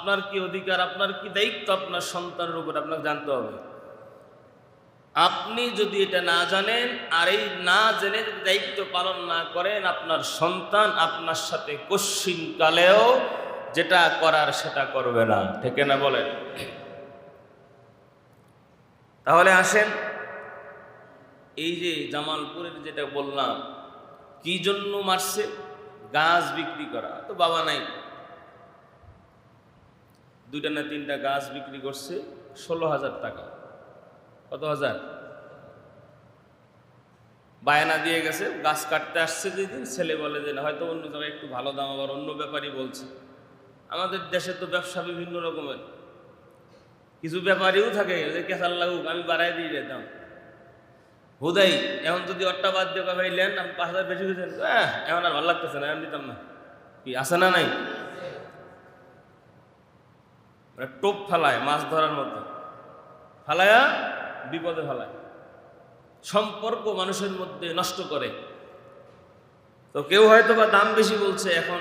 আপনার কি অধিকার, আপনার কি দায়িত্ব, আপনার সন্তানের উপর আপনাকে জানতে হবে। আপনি যদি এটা না জানেন আর এই না জেনে যদি দায়িত্ব পালন না করেন, আপনার সন্তান আপনার সাথে কশ্চিন কালেও যেটা করার সেটা করবে না। ঠিক না বলেন? তাহলে আসেন, এই যে জামালপুরের যেটা বললাম, কি জন্য মারছে? গাছ বিক্রি করা। তো বাবা নাই। দুইটা না তিনটা গাছ বিক্রি করছে ষোলো হাজার টাকা। কত হাজার? বায়না দিয়ে গেছে, গাছ কাটতে আসছে যেদিন, ছেলে বলে যে না, হয়তো অন্য জায়গায় একটু ভালো দাম, আবার অন্য ব্যাপারই বলছে। আমাদের দেশে তো ব্যবসা বিভিন্ন রকমের। কিছু ব্যাপারীও থাকে, যে কেসার লাগুক, আমি বাড়াই দিয়ে যেতাম। হুদাই, এখন যদি অট্টা বাদ দিয়ে ভাই, লেন, আমি পাঁচ হাজার বেশি হয়েছেন হ্যাঁ এখন আর ভালো লাগতেছে না এখন দিতাম না। কি, আছে না নাই? মানে টোপ ফেলায়, মাছ ধরার মতো। ফেলায়া বিপদে ফেলায়। সম্পর্ক মানুষের মধ্যে নষ্ট করে। তো কেউ হয়তো বা দাম বেশি বলছে, এখন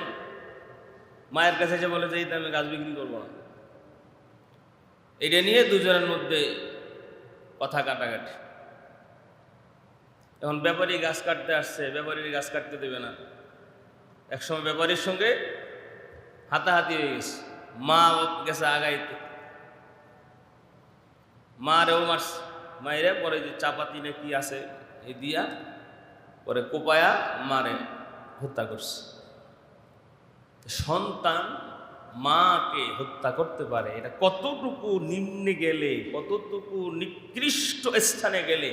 মায়ের কাছে যে বলে যে, এই দামে গাছ বিক্রি করব না। এটা নিয়ে দুজনের মধ্যে কথা কাটাকাটি। এখন ব্যাপারী গাছ কাটতে আসছে, ব্যাপারীর গাছ কাটতে দেবে না। একসময় ব্যাপারীর সঙ্গে হাতাহাতি হয়ে গেছে। মা গেছে আগাইতে। মা রেও মারছে। মায়েরে পরে যে চাপাতি না কি আছে এই দিয়া পরে কোপায়া মারে হত্যা করছে। সন্তান মাকে হত্যা করতে পারে, এটা কতটুকু নিম্নে গেলে, কতটুকু নিকৃষ্ট স্থানে গেলে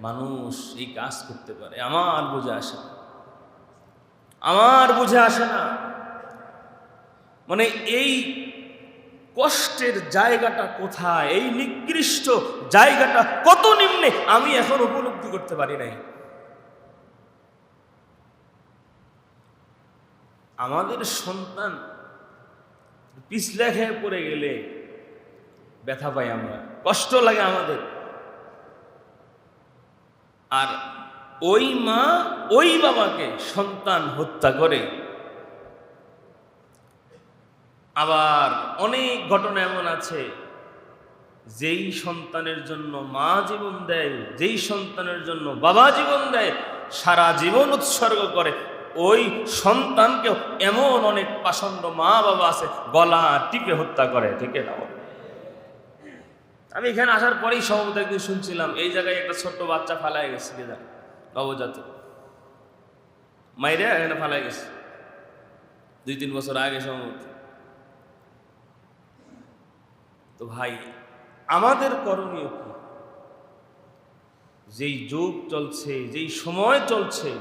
মানুষ এই কাজ করতে পারে? আমার বুঝে আসে না। আমার বুঝে আসে না। মানে এই কষ্টের জায়গাটা কোথায়? এই নিকৃষ্ট জায়গাটা কত নিম্নে? আমি এখন উপলব্ধি করতে পারি নাই। আমাদের সন্তান পিছলে খেয়ে পড়ে গেলে ব্যথা পাই আমরা, কষ্ট লাগে আমাদের। আর ওই মা, ওই বাবাকে সন্তান হত্যা করে আবার অনেক ঘটনা এমন আছে। যেই সন্তানের জন্য মা জীবন দেয়, যেই সন্তানের জন্য বাবা জীবন দেয়, সারা জীবন উৎসর্গ করে। ওই সন্তানকে এমন অনেক পাষণ্ড মা বাবা আছে, গলা টিপে হত্যা করে ঠিক না আমি এখানে আসার পরেই সম্ভবত একদিন শুনছিলাম, এই জায়গায় একটা ছোট্ট বাচ্চা ফালায় গেছে গেদা নবজাত মাইরে এখানে ফালাই গেছে। দুই তিন বছর আগে সম্ভবত তো ভাই, আমাদের করণীয় কি? যেই যুগ চলছে, যেই সময় চলছে,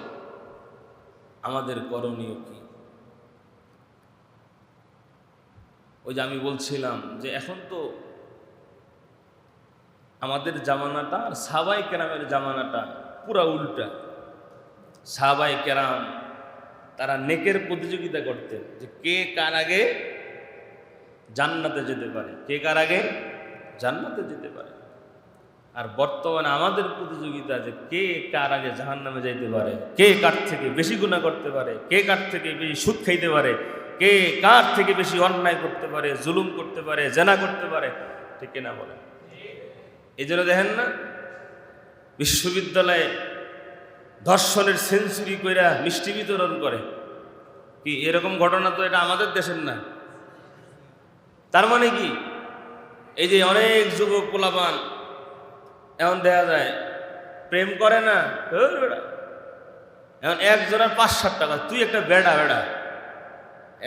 আমাদের করণীয় কি? ওই যে আমি বলছিলাম যে এখন তো আমাদের জামানাটা আর সাবাই কেরামের জামানাটা পুরা উল্টা। সাবাই কেরাম তারা নেকের প্রতিযোগিতা করতেন যে কে কার আগে জান্নাতে যেতে পারে। কে কার আগে? জান্নাতে যেতে পারে। আর বর্তমানে আমাদের প্রতিযোগিতা যে কে কার আগে জাহান নামে যাইতে পারে, কে কার থেকে বেশি গুণা করতে পারে, কে কার থেকে বেশি সুদ খাইতে পারে, কে কার থেকে বেশি অন্যায় করতে পারে, জুলুম করতে পারে, জেনা করতে পারে, ঠিক না বলে এই জন্য দেখেন না, বিশ্ববিদ্যালয়ে ধর্ষণের সেঞ্চুরি কইরা মিষ্টি বিতরণ করে। কি এরকম ঘটনা তো এটা আমাদের দেশের না। তার মানে কি? এই যে অনেক যুবক পোলাপান এমন দেখা যায়, প্রেম করে না বেড়া। এখন একজনের পাঁচ ষাট টাকা তুই একটা বেড়া বেড়া।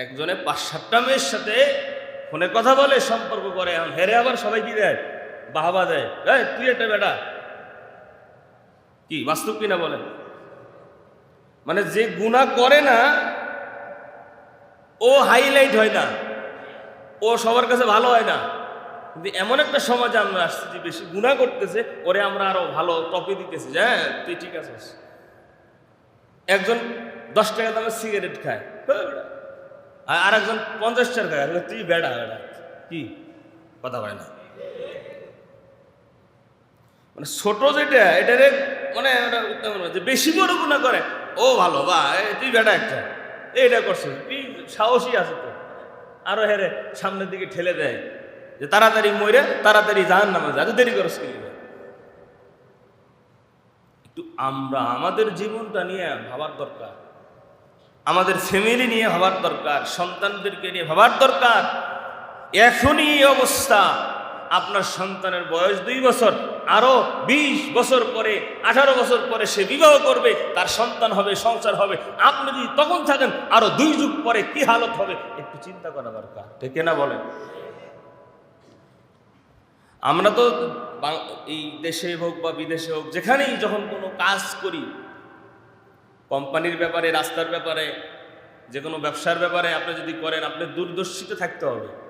একজনে পাঁচ সাতটা মেয়ের সাথে ফোনে কথা বলে, সম্পর্ক করে, এখন হেরে আবার সবাই কি দেয়? বাহাবা দেয়। এই, তুই একটা বেটা কি, বাস্তব কিনা বলে মানে যে গুণা করে না, ও হাইলাইট হয় না। ও সবার কাছে ভালো হয় না। কিন্তু এমন একটা সমাজে আমরা আসছি যে বেশি গুণা করতেছে ওরে আমরা আরও ভালো টপে দিতেছি। হ্যাঁ তুই ঠিক আছিস? একজন দশ টাকা দামের সিগারেট খায়। হ্যাঁ, আর একজন পঞ্চাশ টাকা খায়। তুই বেড়া বেড়া কি? কথা হয় না। মানে ছোট যেটা এটারে মানে যে বেশি বড় গুণা করে ও ভালো বা তুই বেটা একটা। এইটা করছিস। তুই সাহসী আছে তো। আরও হেরে সামনের দিকে ঠেলে দেয়। যে তাড়াতাড়ি মরে তাড়াতাড়ি জাহান নামে যায় দেরি করস? একটু আমরা আমাদের জীবনটা নিয়ে ভাবার দরকার। আমাদের ফ্যামিলি নিয়ে ভাবার দরকার, সন্তানদেরকে নিয়ে ভাবার দরকার। এখনই অবস্থা। আপনার সন্তানের বয়স দুই বছর, আরও ২০ বছর পরে, আঠারো বছর পরে সে বিবাহ করবে, তার সন্তান হবে, সংসার হবে। আপনি যদি তখন থাকেন, আরও দুই যুগ পরে কি হালত হবে? একটু চিন্তা করা দরকার। ঠিক না বলেন? আমরা তো এই দেশে হোক বা বিদেশে হোক, যেখানেই যখন কোনো কাজ করি, কোম্পানির ব্যাপারে, রাস্তার ব্যাপারে যে কোনো ব্যবসার ব্যাপারে আপনি যদি করেন, আপনি দূরদর্শিত থাকতে হবে।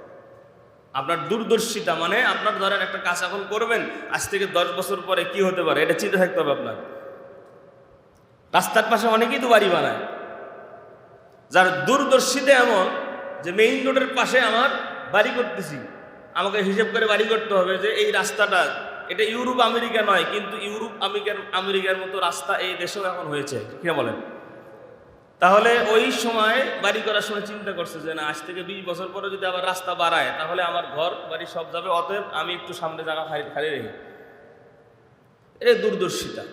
আপনার দূরদর্শিতা মানে আপনার ধরেন একটা কাজ এখন করবেন, আজ থেকে দশ বছর পরে কি হতে পারে? এটা চিন্তা থাকতে হবে আপনার। রাস্তার পাশে অনেকেই তো বাড়ি বানায়। যার দূরদর্শিতা এমন যে মেইন রোডের পাশে আমার বাড়ি করতেছি। আমাকে হিসেব করে বাড়ি করতে হবে যে এই রাস্তাটা, এটা ইউরোপ আমেরিকা নয়, কিন্তু ইউরোপ আমেরিকার আমেরিকার মতো রাস্তা এই দেশেও এখন হয়েছে। কিনা বলেন? তাহলে ওই সময় বাড়ি করার সময় চিন্তা করছে যে না, আজ থেকে বিশ বছর পরে যদি আবার রাস্তা বাড়ায়, তাহলে আমার ঘর, বাড়ি সব যাবে, অতএব আমি একটু সামনে জায়গা খালি খালি রেখে। এটা দূরদর্শিতা।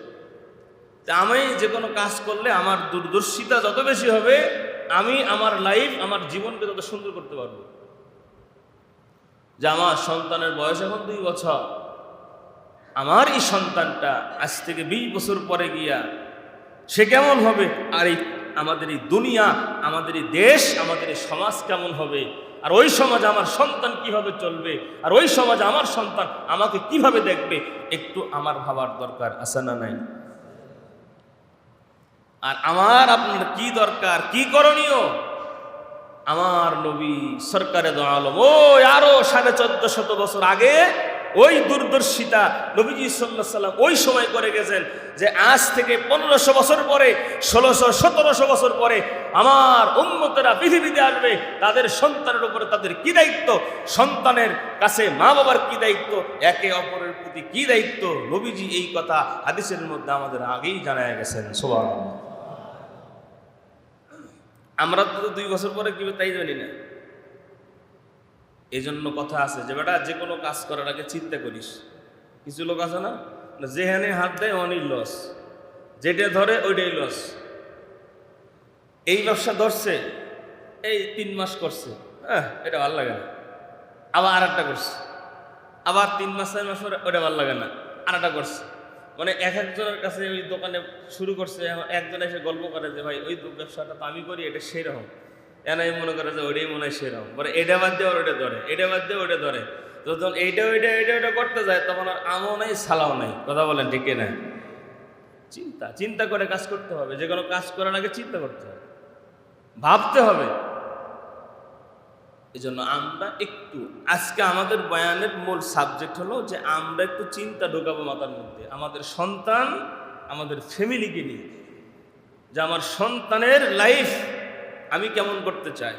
আমি যে কোনো কাজ করলে আমার দূরদর্শিতা যত বেশি হবে, আমি আমার লাইফ আমার জীবনকে তত সুন্দর করতে পারব। যে আমার সন্তানের বয়স এখন দুই বছর, আমার এই সন্তানটা আজ থেকে বিশ বছর পরে গিয়া, সে কেমন হবে, আর এই আমাদের এই দুনিয়া, আমাদের এই দেশ, আমাদের এই সমাজ কেমন হবে? আর ওই সমাজ আমার সন্তান কীভাবে চলবে? আর ওই সমাজ আমার সন্তান আমাকে কীভাবে দেখবে? একটু আমার ভাবার দরকার, আছে না নাই? আর আমার আপনার কি দরকার? কি করণীয়? আমার নবী সরকারে দো আলম ও আরও সাড়ে চোদ্দ শত বছর আগে ওই দূরদর্শিতা নবীজি সাল্লাহ সাল্লাম ওই সময় করে গেছেন যে আজ থেকে পনেরোশো বছর পরে, ষোলোশো, সতেরোশো বছর পরে আমার উন্মতেরা পৃথিবীতে আসবে, তাদের সন্তানের উপরে তাদের কি দায়িত্ব? সন্তানের কাছে মা বাবার কি দায়িত্ব? একে অপরের প্রতি কি দায়িত্ব? নবীজি এই কথা হাদিসের মধ্যে আমাদের আগেই জানায় গেছেন সোবান আমরা তো দুই বছর পরে কি তাই জানি না। এই জন্য কথা আছে যে, বেটা যে কোনো কাজ করার আগে চিন্তা করিস। কিছু লোক আছে না? যেখানে হাত দেয় অনই লস। যেটা ধরে, ওইটাই লস। এই ব্যবসা ধরছে, এই তিন মাস করছে। হ্যাঁ এটা ভালো লাগে না। আবার আর একটা করছে। আবার তিন মাস, চার মাস পরে ওটা ভালো লাগে না। আর একটা করছে। মানে এক একজনের কাছে ওই দোকানে শুরু করছে, একজন এসে গল্প করে যে, ভাই, ওই ব্যবসাটা তো আমি করি, এটা সেরকম এনাই মনে করে যে ওইটাই মনে হয় সেরকম পরে এটা বাদ দিয়ে ওটা ধরে, এটা বাদ দিয়ে ওটা ধরে। যখন এইটা, ওইটা এইটা, ওইটা করতে যায়, তখন আর আমও নাই, সালাও নাই। কথা বলেন ঠিক না চিন্তা চিন্তা করে কাজ করতে হবে। যে কোনো কাজ করার আগে চিন্তা করতে হবে। ভাবতে হবে। এই জন্য আমরা একটু, আজকে আমাদের বয়ানের মূল সাবজেক্ট হলো যে আমরা একটু চিন্তা ঢোকাবো মাথার মধ্যে। আমাদের সন্তান আমাদের ফ্যামিলিকে নিয়ে। যে আমার সন্তানের লাইফ আমি কেমন করতে চাই?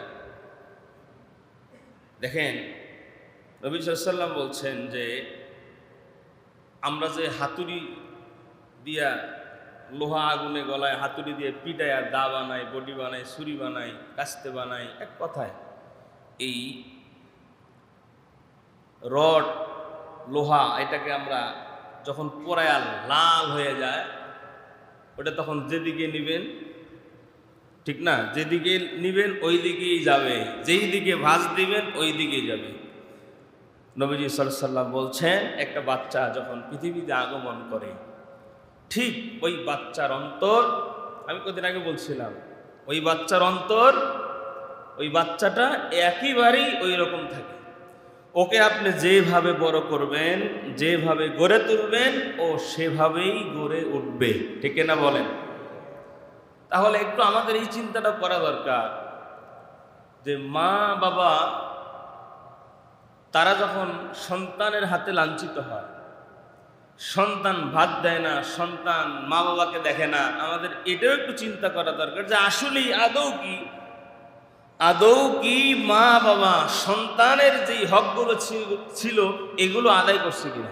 দেখেন, নবী সাল্লাম বলছেন যে, আমরা যে হাতুড়ি দিয়া লোহা আগুনে গলায় হাতুড়ি দিয়ে পিটায় আর দা বানাই, বডি বানাই, ছুরি বানাই, কাস্তে বানাই, এক কথায় এই রড, লোহা, এটাকে আমরা যখন পোড়ায়াল লাল হয়ে যায়, ওটা তখন যেদিকে নিবেন ঠিক না? যেদিকে নিবেন ওই দিকেই যাবে। যেই দিকে ভাঁজ দিবেন ওই দিকেই যাবে। নবীজি সাল্লাম বলছেন, একটা বাচ্চা যখন পৃথিবীতে আগমন করে, ঠিক ওই বাচ্চার অন্তর, আমি কদিন আগে বলছিলাম, ওই বাচ্চার অন্তর, ওই বাচ্চাটা একেবারেই ওই রকম থাকে। ওকে আপনি যেভাবে বড় করবেন, যেভাবে গড়ে তুলবেন, ও সেভাবেই গড়ে উঠবে। ঠিক না বলেন? তাহলে একটু আমাদের এই চিন্তাটা করা দরকার যে মা, বাবা, তারা যখন সন্তানের হাতে লাঞ্ছিত হয়, সন্তান ভাত দেয় না, সন্তান মা বাবাকে দেখে না, আমাদের এটাও একটু চিন্তা করা দরকার যে আসলেই আদৌ কি? আদৌ কি মা, বাবা সন্তানের যেই হকগুলো ছিল- এগুলো আদায় করছে কিনা?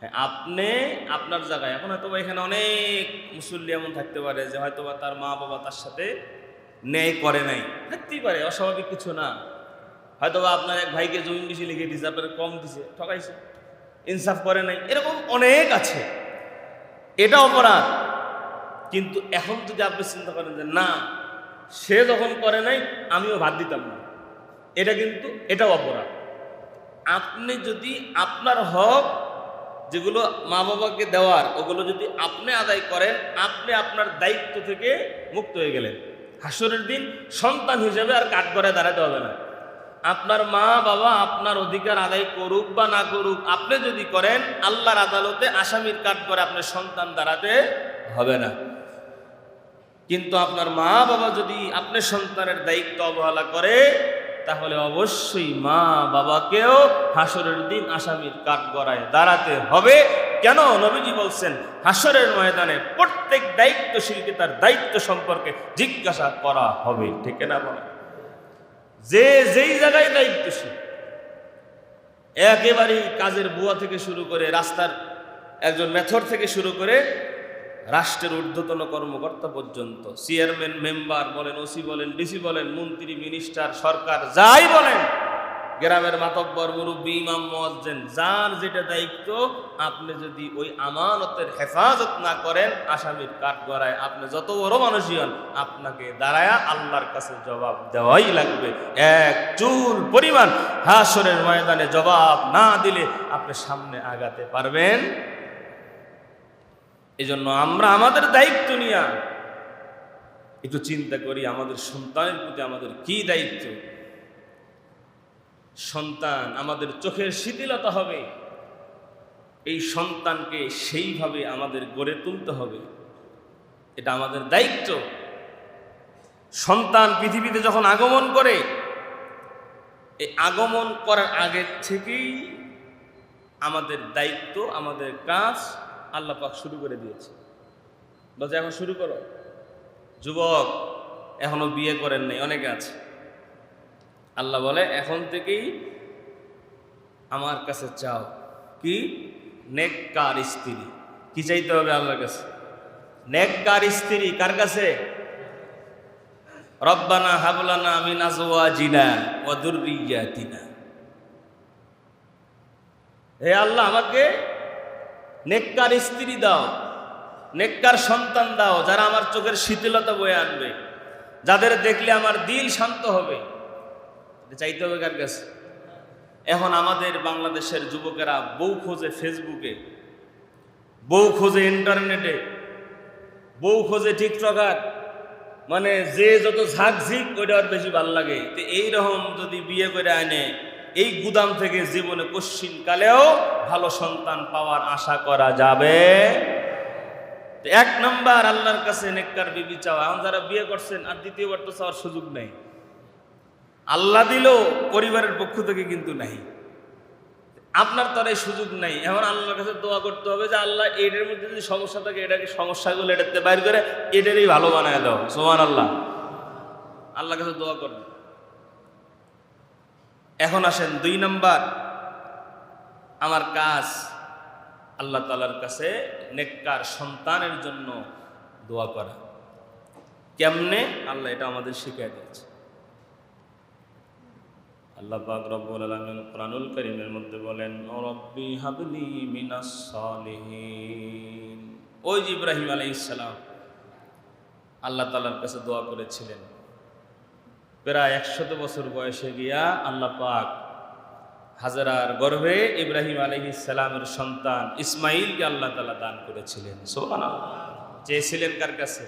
হ্যাঁ আপনি আপনার জায়গায়, এখন হয়তো এখানে অনেক মুসল্লি এমন থাকতে পারে যে হয়তো বা তার মা বাবা তার সাথে ন্যায় করে নাই। থাকতেই পারে, অস্বাভাবিক কিছু না। হয়তো বা আপনার এক ভাইকে জমি বেশি লিখে দিছে, আপনার কম দিছে, ঠকাইছে, ইনসাফ করে নাই, এরকম অনেক আছে। এটা অপরাধ। কিন্তু এখন যদি আপনি চিন্তা করেন যে না, সে যখন করে নাই, আমিও ভাত দিতাম না। এটা কিন্তু, এটাও অপরাধ। আপনি যদি আপনার হক যেগুলো মা বাবাকে দেওয়ার, ওগুলো যদি আপনি আদায় করেন, আপনি আপনার দায়িত্ব থেকে মুক্ত হয়ে গেলেন। হাসরের দিন সন্তান হিসেবে আর কাঠ করে দাঁড়াতে হবে না। আপনার মা বাবা আপনার অধিকার আদায় করুক বা না করুক, আপনি যদি করেন, আল্লাহর আদালতে আসামির কাঠ করে আপনার সন্তান দাঁড়াতে হবে না। কিন্তু আপনার মা বাবা যদি আপনার সন্তানের দায়িত্ব অবহেলা করে তাহলে অবশ্যই মা বাবাকেও হাসরের দিন আসামির কাঠ গড়ায় দাঁড়াতে হবে। কেন? নবীজি বলছেন, হাসরের ময়দানে প্রত্যেক দায়িত্বশীলকে তার দায়িত্ব সম্পর্কে জিজ্ঞাসা করা হবে। ঠিক না বলে? যে যেই জায়গায় দায়িত্বশীল, একেবারেই কাজের বুয়া থেকে শুরু করে রাস্তার একজন মেথর থেকে শুরু করে রাষ্ট্রের ঊর্ধ্বতন কর্মকর্তা পর্যন্ত, চেয়ারম্যান, মেম্বার বলেন, ওসি বলেন, ডিসি বলেন, মন্ত্রী, মিনিস্টার, সরকার, যাই বলেন, গ্রামের মাতব্বর, মুরব্বী, ইমাম, মুয়াজ্জিন, যার যেটা দায়িত্ব, আপনি যদি ওই আমানতের হেফাজত না করেন, আসামির কাঠ গড়ায় আপনি যত বড় মানুষই হন, আপনাকে দাঁড়ায়া আল্লাহর কাছে জবাব দেওয়াই লাগবে। এক চুল পরিমাণ হাসরের ময়দানে জবাব না দিলে আপনি সামনে আগাতে পারবেন। এই জন্য আমরা আমাদের দায়িত্ব নিয়ে একটু চিন্তা করি, আমাদের সন্তানের প্রতি আমাদের কি দায়িত্ব? সন্তান আমাদের চোখের শিথিলতা হবে, এই সন্তানকে সেইভাবে আমাদের গড়ে তুলতে হবে, এটা আমাদের দায়িত্ব। সন্তান পৃথিবীতে যখন আগমন করে, এই আগমন করার আগে থেকেই আমাদের দায়িত্ব, আমাদের কাজ আল্লাহ পাক শুরু করে দিয়েছে। বলছে, এখন শুরু করো। যুবক, এখনও বিয়ে করেন নাই, অনেকে আছে। আল্লাহ বলে, এখন থেকেই আমার কাছে চাও কি? নেককার স্ত্রী। কি চাইতে হবে আল্লাহর কাছে? নেককার স্ত্রী, কার কাছে? রব্বানা হাবলানা মিন আজওয়াজিনা ওয়া যুররিয়াতিনা হে আল্লাহ, আমাকে নেককার স্ত্রী দাও, নেককার সন্তান দাও, যারা আমার চোখের শিথিলতা বয়ে আনবে, যাদের দেখলে আমার দিল শান্ত হবে। চাইতে হবে কার কাছে? এখন আমাদের বাংলাদেশের যুবকেরা বউ খোঁজে ফেসবুকে, বউ খোঁজে ইন্টারনেটে, বউ খোঁজে টিকটকার মানে যে যত ঝাঁকঝিক, ওইটা আর বেশি ভালো লাগে। তো এইরকম যদি বিয়ে করে আনে এই গুদাম থেকে জীবনে কশ্চিন কালেও ভালো সন্তান পাওয়ার আশা করা যাবে। এক নাম্বার আল্লাহর কাছে নেককার বিবি চাওয়া। এখন যারা বিয়ে করছেন আর দ্বিতীয়বার তো চাওয়ার সুযোগ নেই। আল্লাহ দিলেও পরিবারের পক্ষ থেকে কিন্তু নাই। আপনার তো এই সুযোগ নাই। এখন আল্লাহর কাছে দোয়া করতে হবে যে, আল্লাহ, এটার মধ্যে যদি সমস্যা থাকে, এটাকে সমস্যাগুলো এটাতে বাইর করে, এটারই ভালো বানায় দাও। সোমান আল্লাহ আল্লাহর কাছে দোয়া করবে এখন আসেন দুই নাম্বার। আমার কাজ আল্লাহ তালার কাছে নেককার সন্তানের জন্য দোয়া করা। কেমনে? আল্লাহ এটা আমাদের শিখিয়ে দিয়েছে। আল্লাহ পাক রব্বুল আলামিন কোরআনুল কারীমের মধ্যে বলেন, ও রব্বি হাবলি মিনাস সালিহিন। ওই ইব্রাহিম আলাইহিস সালাম আল্লাহ তাআলার কাছে দোয়া করেছিলেন। প্রায় একশত বছর বয়সে গিয়া আল্লাহ পাক হাজারার গর্ভে ইব্রাহিম আলাইহিস সালামের সন্তান ইসমাইলকে আল্লাহ তালা দান করেছিলেন। সুবহানাল্লাহ। চেয়েছিলেন কার কাছে?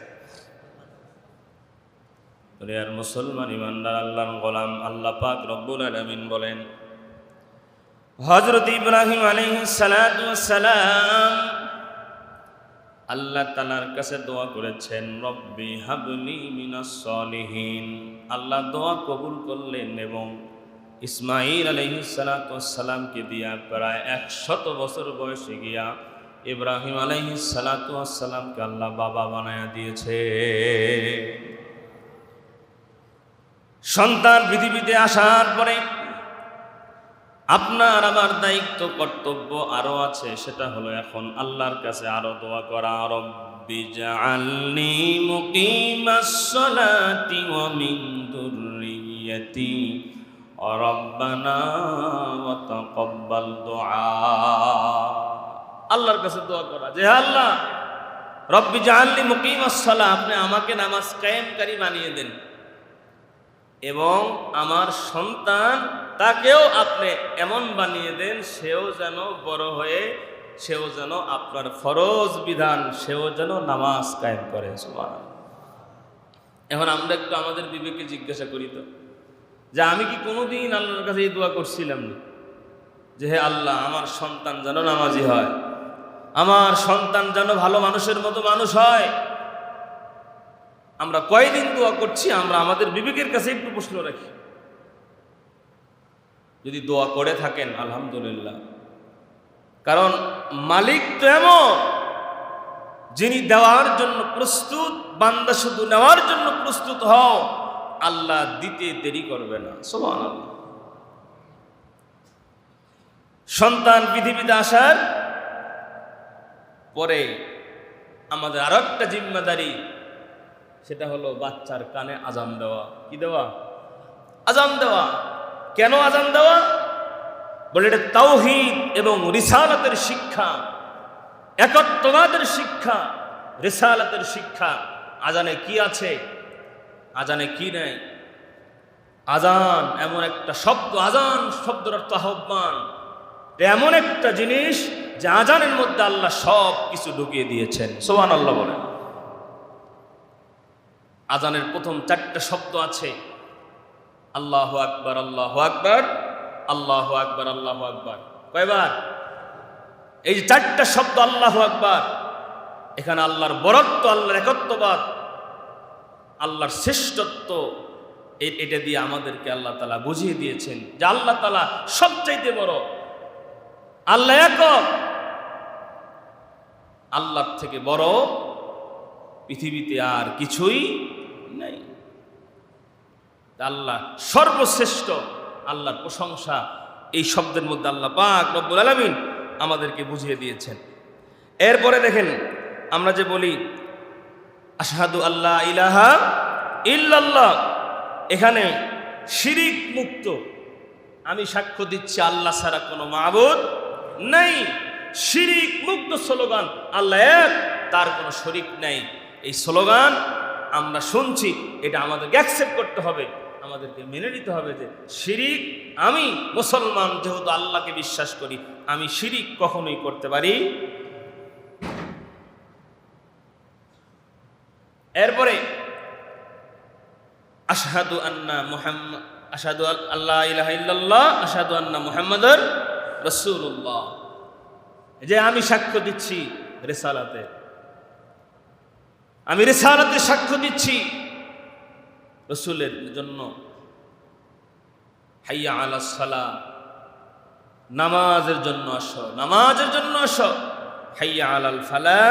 আর মুসলমান ইমানদার আল্লাহ গোলাম, আল্লাহ পাক রব্বুল আলামিন বলেন, হযরত ইব্রাহিম সালাতু সালাম আল্লাহ তালার কাছে দোয়া করেছেন, রব্বি হাবলি মিনাস সলিহিন। আল্লাহ দোয়া কবুল করলেন এবং ইসমাইল আলাইহিস সালাতু সালামকে দিয়া প্রায় একশত বছর বয়সে গিয়া ইব্রাহিম আলাইহিস সালাতু আল্লাহ বাবা বানায়া দিয়েছে। সন্তান পৃথিবীতে আসার পরে আপনার আমার দায়িত্ব, কর্তব্য আরও আছে, সেটা হলো এখন আল্লাহর কাছে আরও দোয়া করা, রব্বি জাআলনি মুকিমাস সালাতি ওয়া মিন দুররিয়তি রব্বানা ওয়া তাকাব্বাল দুআ। আল্লাহর কাছে দোয়া করা, যে আল্লাহ, রব্বি জাআলনি মুকিমাস আপনি আমাকে নামাজ কায়েমকারী বানিয়ে দেন এবং আমার সন্তান তাকেও আপনি এমন বানিয়ে দেন, সেও যেন বড় হয়ে, সেও যেন আপনার ফরজ বিধান, সেও যেন নামাজ কায়েম করে সুমান এখন আমরা একটু আমাদের বিবেকে জিজ্ঞাসা করি তো, যে আমি কি কোনোদিন আল্লাহর কাছে এই দোয়া করছিলাম না? যে হে আল্লাহ, আমার সন্তান যেন নামাজি হয়, আমার সন্তান যেন ভালো মানুষের মতো মানুষ হয়। আমরা কয়দিন দোয়া করছি, আমরা আমাদের বিবেকের কাছে একটু প্রশ্ন রাখি। যদি দোয়া করে থাকেন, আলহামদুলিল্লাহ। কারণ মালিক তো এমন, যিনি দেওয়ার জন্য প্রস্তুত, বান্দা শুধু নেওয়ার জন্য প্রস্তুত হও, আল্লাহ দিতে দেরি করবে না। সোমান সন্তান পৃথিবীতে আসার পরে আমাদের আরও একটা জিম্মাদারি, সেটা হলো বাচ্চার কানে আজান দেওয়া। কি দেওয়া? আজান দেওয়া। কেন আজান দেওয়া? বলে এটা তাওহিদ এবং রিসালাতের শিক্ষা। একত্ববাদের শিক্ষা, রিসালাতের শিক্ষা। আজানে কি আছে? আজানে কি নেই? আজান এমন একটা শব্দ, আজান শব্দের অর্থ আহ্বান। এমন একটা জিনিস যে আজানের মধ্যে আল্লাহ সব কিছু ঢুকিয়ে দিয়েছেন। সোহান আল্লাহ বলেন। আজানের প্রথম চারটা শব্দ আছে। আল্লাহ আকবার আল্লাহ আকবার আল্লাহ আকবার আল্লাহ আকবার। কয়বার? এই যে চারটা শব্দ আল্লাহ আকবার। এখানে আল্লাহর বরত্ব, আল্লাহর একত্ববাদ, আল্লাহর শ্রেষ্ঠত্ব এটা দিয়ে আমাদেরকে আল্লাহ তালা বুঝিয়ে দিয়েছেন যে আল্লাহ তালা সবচাইতে বড়। আল্লাহ একক। আল্লাহর থেকে বড় পৃথিবীতে আর কিছুই নেই। আল্লাহ সর্বশ্রেষ্ঠ, আল্লাহর প্রশংসা, এই শব্দের মধ্যে আল্লাহ পাক রব্বুল আলমিন আমাদেরকে বুঝিয়ে দিয়েছেন। এরপরে দেখেন, আমরা যে বলি, আশহাদু আল্লাহ ইলাহা ইল্লাল্লাহ, এখানে শিরিক মুক্ত। আমি সাক্ষ্য দিচ্ছি, আল্লাহ ছাড়া কোনো মাবুদ নেই। শিরিক মুক্ত স্লোগান, আল্লাহ এক, তার কোনো শরিক নেই। এই স্লোগান আমরা শুনছি, এটা আমাদেরকে অ্যাকসেপ্ট করতে হবে। আমাদেরকে মেনে নিতে হবে যে শিরিক আমি মুসলমান যেহেতু আল্লাহকে বিশ্বাস করি, আমি শিরিক কখনোই করতে পারি। এরপরে, আশহাদু আন্না মুহাম্মদ আশহাদু আল্লাহ ইলাহা ইল্লাল্লাহ, আশহাদু আন্না মুহাম্মাদার রাসূলুল্লাহ। যে আমি সাক্ষ্য দিচ্ছি রেসালাতে। আমি রেসালাতে সাক্ষ্য দিচ্ছি। রসুলের জন্য হাইয়া আলা সালা, নামাজের জন্য আসো, নামাজের জন্য আসো। হাইয়া আলাল ফালা,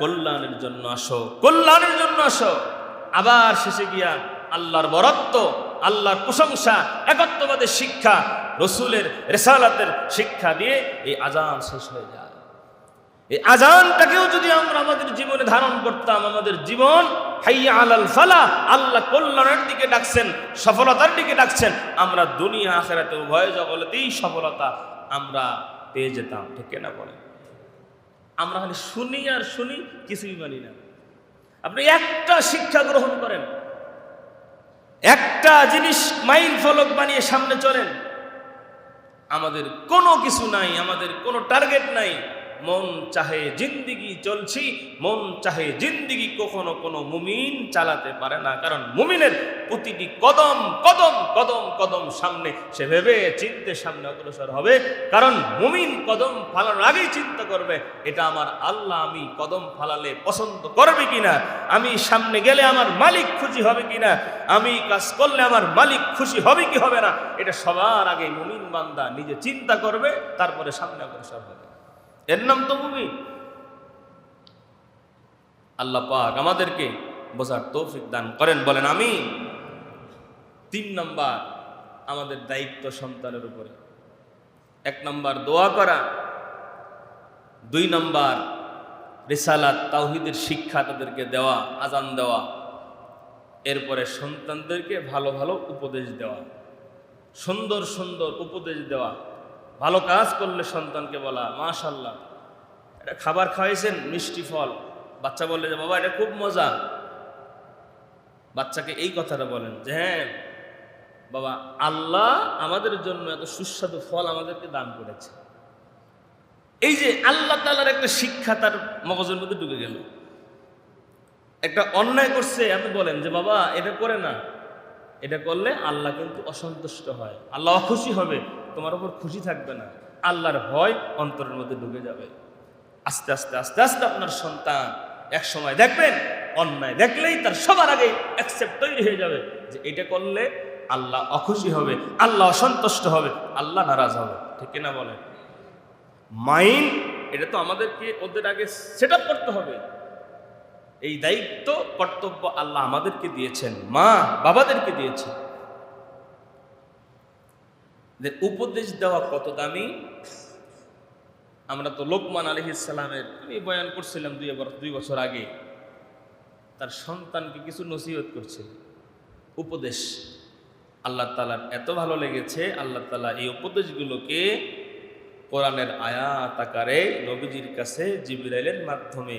কল্যাণের জন্য আসো, কল্যাণের জন্য আসো। আবার শেষে গিয়া আল্লাহর বরত্ব, আল্লাহর প্রশংসা, একত্ববাদের শিক্ষা, রসুলের রেসালাতের শিক্ষা দিয়ে এই আজান শেষ হয়ে যায়। এই আজানটাকেও যদি আমরা আমাদের ধারণ করতাম আমাদের জীবন। হাইয়া আলাল ফালা আল্লাহ কল্যাণের দিকে ডাকছেন, সফলতার দিকে ডাকছেন। আমরা দুনিয়া, আখেরাতে উভয় জগতেই সফলতা আমরা পেয়ে যেতাম, ঠিক না বলে আমরা খালি শুনি আর শুনি কিছুই মানি না। আপনি একটা শিক্ষা গ্রহণ করেন। একটা জিনিস মাইল ফলক বানিয়ে সামনে চলেন। আমাদের কোনো কিছু নাই, আমাদের কোনো টার্গেট নাই। মন চাহে জিন্দিগি চলছি, মন চাহে জিন্দিগি কখনো কোনো মুমিন চালাতে পারে না। কারণ মুমিনের প্রতিটি কদম কদম কদম কদম সামনে, সে ভেবে চিনতে সামনে অগ্রসর হবে। কারণ মুমিন কদম ফালানোর আগেই চিন্তা করবে, এটা আমার আল্লাহ আমি কদম ফালালে পছন্দ করবে কিনা? আমি সামনে গেলে আমার মালিক খুশি হবে কিনা? আমি কাজ করলে আমার মালিক খুশি হবে কি হবে না? এটা সবার আগে মুমিন বান্দা নিজে চিন্তা করবে, তারপরে সামনে অগ্রসর হবে। এর নাম তো মুমিন। আল্লাহ পাক আমাদেরকে বোঝার তৌফিক দান করেন, বলেন আমি তিন নম্বর, আমাদের দায়িত্ব সন্তানের উপরে। এক নম্বর, দোয়া করা। দুই নম্বর, রিসালাত তাওহিদের শিক্ষা তাদেরকে দেওয়া, আজান দেওয়া। এরপরে সন্তানদেরকে ভালো ভালো উপদেশ দেওয়া। সুন্দর সুন্দর উপদেশ দেওয়া। ভালো কাজ করলে সন্তানকে বলা মাশাল্লাহ এটা খাবার খাওয়াইছেন, মিষ্টি ফল। বাচ্চা বললে যে, বাবা, এটা খুব মজা। বাচ্চাকে এই কথাটা বলেন যে হ্যাঁ বাবা, আল্লাহ আমাদের জন্য এত সুস্বাদু ফল আমাদেরকে দান করেছে। এই যে আল্লাহ তালার একটা শিক্ষা তার মগজের মধ্যে ঢুকে গেল। একটা অন্যায় করছে, আপনি বলেন যে, বাবা, এটা করে না। এটা করলে আল্লাহ কিন্তু অসন্তুষ্ট হয়। আল্লাহ খুশি হবে, তোমার উপর খুশি থাকবে না। আল্লাহর ভয় অন্তরের মধ্যে ঢুকে যাবে। আস্তে আস্তে আস্তে আস্তে আপনার সন্তান এক সময় দেখবেন, অন্যায় দেখলেই তার সবার আগে অ্যাকসেপ্ট তৈরি হয়ে যাবে যে এটা করলে আল্লাহ অখুশি হবে, আল্লাহ অসন্তুষ্ট হবে, আল্লাহ নারাজ হবে। ঠিক না বলে মাইন্ড এটা তো আমাদেরকে ওদের আগে সেট করতে হবে। এই দায়িত্ব, কর্তব্য আল্লাহ আমাদেরকে দিয়েছেন, মা বাবাদেরকে দিয়েছেন। যে উপদেশ দেওয়া কত দামি? আমরা তো লোকমান আলহিসালামের আমি বয়ান করছিলাম দুই দুই বছর আগে। তার সন্তানকে কিছু নসিহত করছিল উপদেশ, আল্লাহ তালার এত ভালো লেগেছে, আল্লাহ তালা এই উপদেশগুলোকে কোরআনের আয়াত আকারে নবীজির কাছে জিবরাইলের মাধ্যমে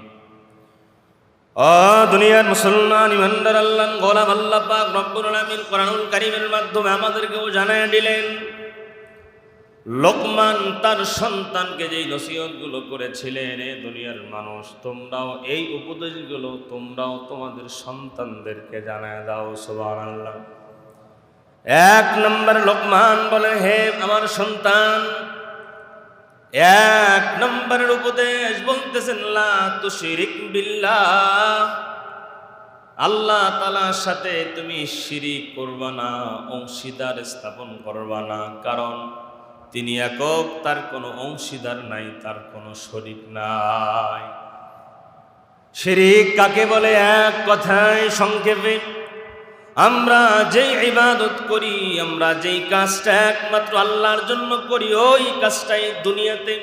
দুনিয়ার মুসলমান ইমানদার আল্লাহ গোলাম আল্লাহ পাক রব্বুল আলামিন কোরআনুল কারীমের মাধ্যমে আমাদেরকেও জানায় দিলেন, লোকমান তার সন্তানকে যেই নসিহতগুলো করেছিলেন, এ দুনিয়ার মানুষ, তোমরাও এই উপদেশগুলো তোমরাও তোমাদের সন্তানদেরকে জানায় দাও, সুবহানাল্লাহ। এক নম্বর লোকমান বলে হে আমার সন্তান এক নম্বরের উপদেশ বলতেছেন আল্লাহ তালার সাথে তুমি শিরিক করবা না, অংশীদার স্থাপন করবা না, কারণ তিনি একক, তার কোনো অংশীদার নাই, তার কোনো শরিক নাই। শিরিক কাকে বলে? এক কথায় সংক্ষেপে। আমরা যেই ইবাদত করি, আমরা যেই কাজটা একমাত্র আল্লাহর জন্য করি, ওই কাজটাই দুনিয়াতে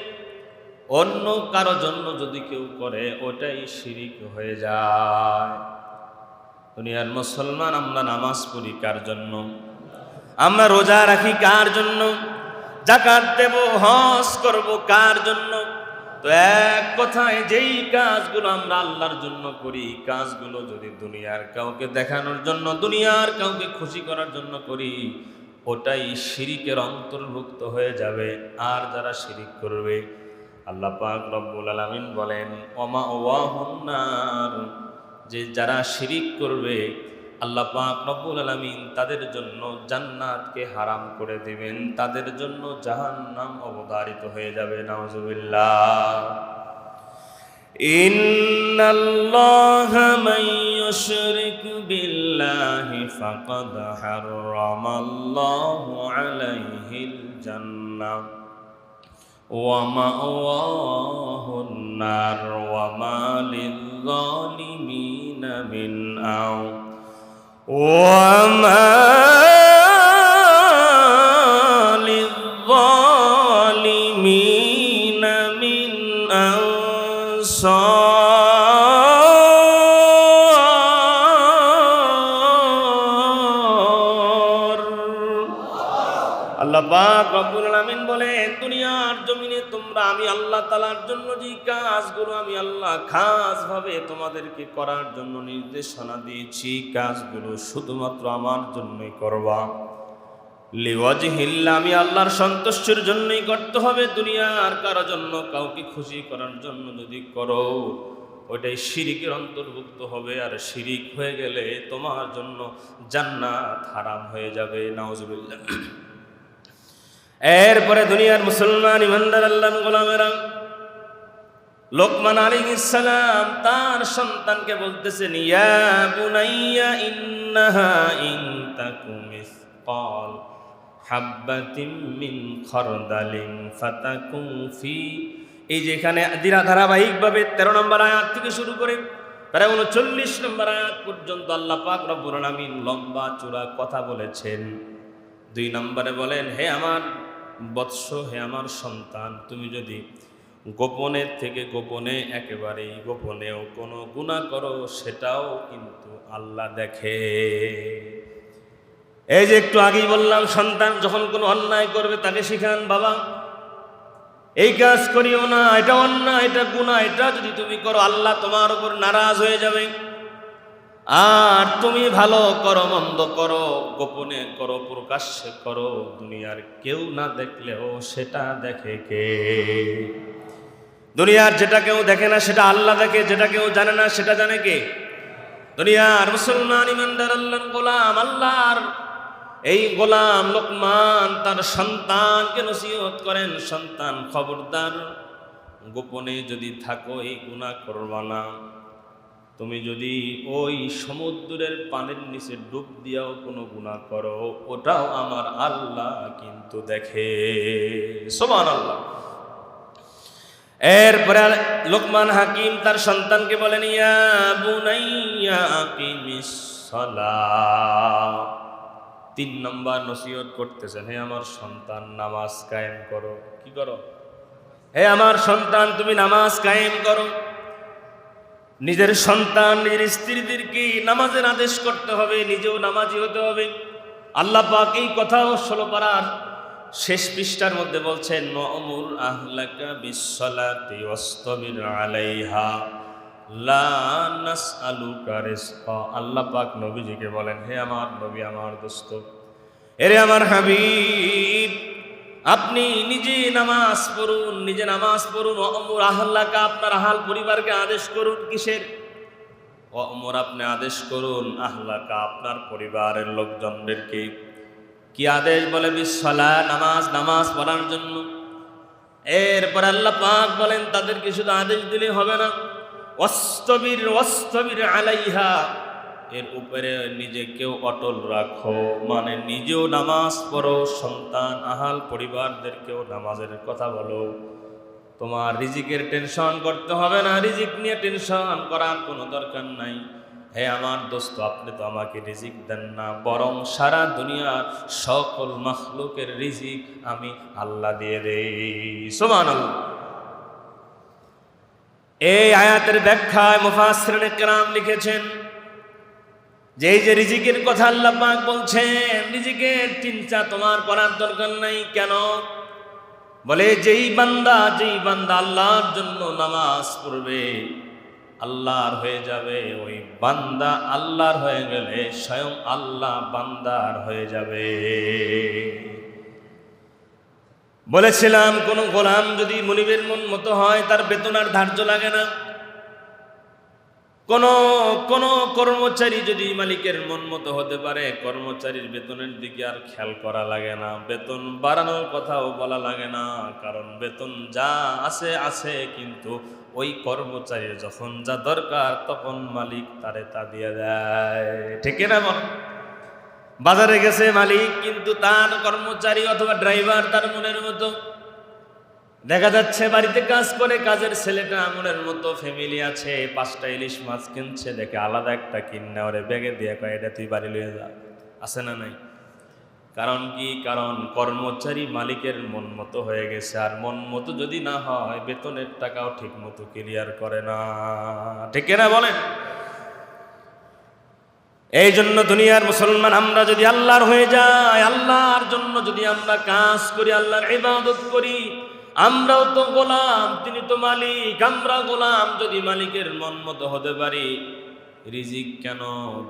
অন্য কারও জন্য যদি কেউ করে, ওটাই শিরিক হয়ে যায়। দুনিয়ার মুসলমান আমরা নামাজ পড়ি কার জন্য? আমরা রোজা রাখি কার জন্য? জাকাত দেব, হজ করব কার জন্য? তো এক কথায় যেই কাজগুলো আমরা আল্লাহর জন্য করি, কাজগুলো যদি দুনিয়ার কাউকে দেখানোর জন্য, দুনিয়ার কাউকে খুশি করার জন্য করি, ওটাই শিরিকের অন্তর্ভুক্ত হয়ে যাবে। আর যারা শিরিক করবে, আল্লাহ পাক রব্বুল আলামিন বলেন, ওমা ওয়াহুন্নার যে যারা শিরিক করবে আল্লাহ পাক রব্বুল আলামিন তাদের জন্য জান্নাতকে হারাম করে দিবেন তাদের জন্য জাহান্নাম অবধারিত হয়ে যাবে নাউজুবিল্লাহ إن الله من يشرك بالله فقد حرم الله عليه الجنة ومأواه النار وما للظالمين من أنصار 我们 আল্লাহ তোমরা আমি আল্লাহ তাআলার জন্য আমি আল্লাহ তোমাদেরকে করার জন্য নির্দেশনা দিয়েছি, কাজগুলো শুধুমাত্র আমার জন্যই করবা। লিওয়াজহিল্লা, আমি আল্লাহর সন্তুষ্টির জন্যই করতে হবে। দুনিয়ার কারও জন্য, কাউকে খুশি করার জন্য যদি করো, ওইটাই শিরিকের অন্তর্ভুক্ত হবে। আর শিরিক হয়ে গেলে তোমার জন্য জান্নাত হারাম হয়ে যাবে। নাউজুবিল্লাহ। এরপরে দুনিয়ার মুসলমান ইমানদার আল্লাহ গোলামেরা লোকমান আলী ইসালাম তার সন্তানকে বলতেছেন ইয়া বুনাইয়া ইন্নাহা ইন তাকু মিসকাল হাব্বাতিম মিন খরদালিন ফাতাকুম ফি। এই যে এখানে দিরা ধারাবাহিকভাবে তেরো নম্বর আয়াত থেকে শুরু করে প্রায় উনচল্লিশ নম্বর আয়াত পর্যন্ত আল্লাহ পাক রব্বুল আলামিন লম্বা চূড়া কথা বলেছেন। দুই নম্বরে বলেন, হে আমার বৎস হে আমার সন্তান, তুমি যদি গোপনের থেকে গোপনে একেবারেই গোপনেও কোনো গুণা করো, সেটাও কিন্তু আল্লাহ দেখে। এই যে একটু আগেই বললাম, সন্তান যখন কোনো অন্যায় করবে, তাকে শিখান, বাবা, এই কাজ করিও না, এটা অন্যায়, এটা গুণা এটা যদি তুমি করো, আল্লাহ তোমার উপর নারাজ হয়ে যাবে। আর তুমি ভালো করো, মন্দ করো, গোপনে করো, প্রকাশ্যে করো, দুনিয়ার কেউ না দেখলেও সেটা দেখে কে? দুনিয়ার যেটা কেউ দেখে না, সেটা আল্লাহ দেখে, যেটা কেউ জানে না, সেটা জানে কে? দুনিয়ার মুসলমান ইমানদার আল্লাহর গোলাম, আল্লাহর এই গোলাম লোকমান তার সন্তানকে নসিহত করেন, সন্তান খবরদার, গোপনে যদি থাকো এই গুণা করবা না। তুমি যদি ওই সমুদ্রের পানির নিচে ডুব দিয়াও কোনো গুণা করো, ওটাও আমার আল্লাহ কিন্তু দেখে। সমান আল্লাহ এরপরে লোকমান হাকিম তার সন্তানকে বলেন, ইয়া বুনাইয়া তিন নম্বর নসিহত করতেছেন, হে আমার সন্তান, নামাজ কায়েম করো। কি করো? হে আমার সন্তান, তুমি নামাজ কায়েম করো। নিজের সন্তান, নিজের স্ত্রীদেরকে নামাজের আদেশ করতে হবে, নিজেও নামাজি হতে হবে। আল্লাহ পাক এই কথাও ষোলো পাড়ার শেষ পৃষ্ঠার মধ্যে বলছেন, নমুর আলাইহা, লা নাসআলুকা রিজকা। আল্লাহ পাক নবীজিকে বলেন, হে আমার নবী, আমার দোস্ত, এরে আমার হাবিব আপনি নিজে নামাজ পড়ুন, নিজে নামাজ পড়ুন। অমর আহ্লাকা, আপনার আহাল পরিবারকে আদেশ করুন কিসের? অমর, আপনি আদেশ করুন আহ্লাকা, আপনার পরিবারের লোকজনদেরকে। কি আদেশ বলে বিশ্বলা নামাজ নামাজ পড়ার জন্য? এরপর আল্লাহ পাক বলেন, তাদেরকে শুধু আদেশ দিলে হবে না। অস্তবির অস্তবির আলাইহা এর উপরে নিজেকেও অটল রাখো। মানে নিজেও নামাজ পড়ো, সন্তান, আহাল পরিবারদেরকেও নামাজের কথা বলো। তোমার রিজিকের টেনশন করতে হবে না, রিজিক নিয়ে টেনশন করার কোনো দরকার নাই। হে আমার দোস্ত, আপনি তো আমাকে রিজিক দেন না, বরং সারা দুনিয়ার সকল মখলুকের রিজিক আমি আল্লাহ দিয়ে দেই। সোমান এই আয়াতের ব্যাখ্যায় মুফাসসিরিনে কেরাম লিখেছেন যে যে রিজিকের কথা আল্লাহ পাক বলছেন, রিজিকের চিন্তা তোমার করার দরকার নাই, কেন? বলে, যেই বান্দা যেই বান্দা আল্লাহর জন্য নামাজ পড়বে, আল্লাহর হয়ে যাবে, ওই বান্দা আল্লাহর হয়ে গেলে স্বয়ং আল্লাহ বান্দার হয়ে যাবে। বলেছিলাম, কোনো গোলাম যদি মনিবের মন মতো হয়, তার বেতন আর ধার্য লাগে না। কোন কোন কর্মচারী যদি মালিকের মন মতো হতে পারে, কর্মচারীর বেতনের দিকে আর খেয়াল করা লাগে না। বেতন বাড়ানোর কথাও বলা লাগে না, কারণ বেতন যা আছে আছে, কিন্তু ওই কর্মচারীর যখন যা দরকার, তখন মালিক তারে তা দিয়ে দেয়। ঠিক না বল? বাজারে গেছে মালিক, কিন্তু তার কর্মচারী অথবা ড্রাইভার তার মনের মতো দেখা যাচ্ছে বাড়িতে কাজ করে, কাজের ছেলেটা আমনের মতো ফ্যামিলি আছে, পাঁচটা ইলিশ মাছ কিনছে, দেখে আলাদা একটা কিনে ওরে ব্যাগে দিয়ে কয়, এটা তুই বাড়ি লয়ে যা। আছে না নাই? কারণ কি? কারণ কর্মচারী মালিকের মন মতো হয়ে গেছে, আর মন মতো যদি না হয়, বেতনের টাকাও ঠিক মতো ক্লিয়ার করে না। ঠিক না বলেন? এই জন্য দুনিয়ার মুসলমান, আমরা যদি আল্লাহর হয়ে যাই, আল্লাহর জন্য যদি আমরা কাজ করি, আল্লাহর ইবাদত করি আমরাও তো গোলাম, তিনি তো মালিক। আমরা গোলাম যদি মালিকের মন মতো হতে পারি। রিজিক কেন?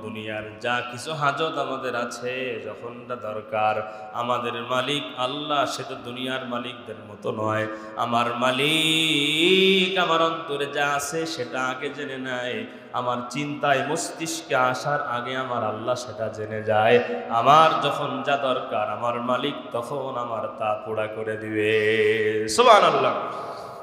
দুনিয়ার যা কিছু হাজত আমাদের আছে, যখনটা দরকার। আমাদের মালিক আল্লাহ, সে তো দুনিয়ার মালিকদের মতো নয়। আমার মালিক, আমার অন্তরে যা আছে সেটা আগে জেনে নেয়। আমার চিন্তায় মস্তিষ্কে আসার আগে আমার আল্লাহ সেটা জেনে যায়। আমার যখন যা দরকার, আমার মালিক তখন আমার তা পোড়া করে দিবে। সোমান আল্লাহ